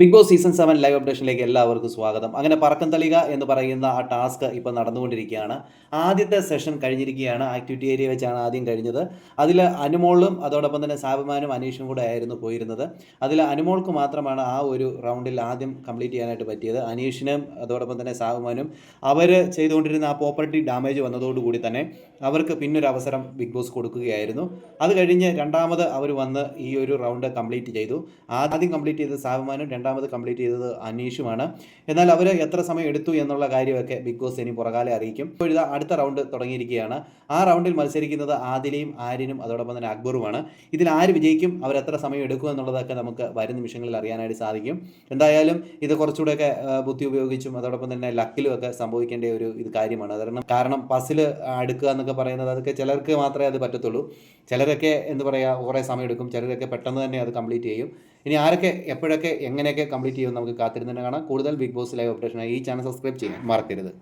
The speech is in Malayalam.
Bigg Boss season seven live അപ്ഡേഷനിലേക്ക് എല്ലാവർക്കും സ്വാഗതം. അങ്ങനെ പറക്കം തളിക എന്ന് പറയുന്ന ആ ടാസ്ക് ഇപ്പോൾ നടന്നുകൊണ്ടിരിക്കുകയാണ്. ആദ്യത്തെ സെഷൻ കഴിഞ്ഞിരിക്കുകയാണ്. ആക്ടിവിറ്റി ഏരിയ വെച്ചാണ് ആദ്യം കഴിഞ്ഞത്. അതിൽ അനുമോളും അതോടൊപ്പം തന്നെ സാബുമാനും അനീഷും കൂടെ ആയിരുന്നു പോയിരുന്നത്. അതിൽ അനുമോൾക്ക് മാത്രമാണ് ആ ഒരു റൗണ്ടിൽ ആദ്യം കംപ്ലീറ്റ് ചെയ്യാനായിട്ട് പറ്റിയത്. അനീഷിനും അതോടൊപ്പം തന്നെ സാബുമാനും അവർ ചെയ്തുകൊണ്ടിരുന്ന ആ പ്രോപ്പർട്ടി ഡാമേജ് വന്നതോടുകൂടി തന്നെ അവർക്ക് പിന്നൊരു അവസരം ബിഗ് ബോസ് കൊടുക്കുകയായിരുന്നു. അത് കഴിഞ്ഞ് രണ്ടാമത് അവർ വന്ന് ഈ ഒരു റൗണ്ട് കംപ്ലീറ്റ് ചെയ്തു. ആദ്യം കംപ്ലീറ്റ് ചെയ്ത സാബുമാനും രണ്ടാമത് കംപ്ലീറ്റ് ചെയ്തത് അനീഷുമാണ്. എന്നാൽ അവർ എത്ര സമയം എടുത്തു എന്നുള്ള കാര്യമൊക്കെ ബിഗ് ബോസ് ഇനി പുറകാലെ അറിയിക്കും. ഇപ്പോൾ ഇതാ അടുത്ത റൗണ്ട് തുടങ്ങിയിരിക്കുകയാണ്. ആ റൗണ്ടിൽ മത്സരിക്കുന്നത് ആദിലയും ആര്യനും അതോടൊപ്പം തന്നെ അക്ബറുമാണ്. ഇതിൽ ആര് വിജയിക്കും അവർ എത്ര സമയം എടുക്കും എന്നുള്ളതൊക്കെ നമുക്ക് വരും നിമിഷങ്ങളിൽ അറിയാനായിട്ട് സാധിക്കും. എന്തായാലും ഇത് കുറച്ചുകൂടെയൊക്കെ ബുദ്ധി ഉപയോഗിച്ചും അതോടൊപ്പം തന്നെ ലക്കിലും ഒക്കെ സംഭവിക്കേണ്ട ഒരു ഇത് കാര്യമാണ്. കാരണം കാരണം പസിൽ അടുക്കുക എന്നൊക്കെ പറയുന്നത് അതൊക്കെ ചിലർക്ക് മാത്രമേ അത് പറ്റത്തുള്ളൂ. ചിലരൊക്കെ എന്ത് പറയുക കുറേ സമയം എടുക്കും. ചിലരൊക്കെ പെട്ടെന്ന് തന്നെ അത് കംപ്ലീറ്റ് ചെയ്യും. ഇനി ആരൊക്കെ എപ്പോഴൊക്കെ എങ്ങനെയൊക്കെ കംപ്ലീറ്റ് ചെയ്യുമെന്ന് നമുക്ക് കാത്തിരുന്ന് തന്നെ കാണാം. കൂടുതൽ ബിഗ് ബോസ് ലൈവ് അപ്ഡേഷനായി ഈ ചാനൽ സബ്സ്ക്രൈബ് ചെയ്യാൻ മറക്കരുത്.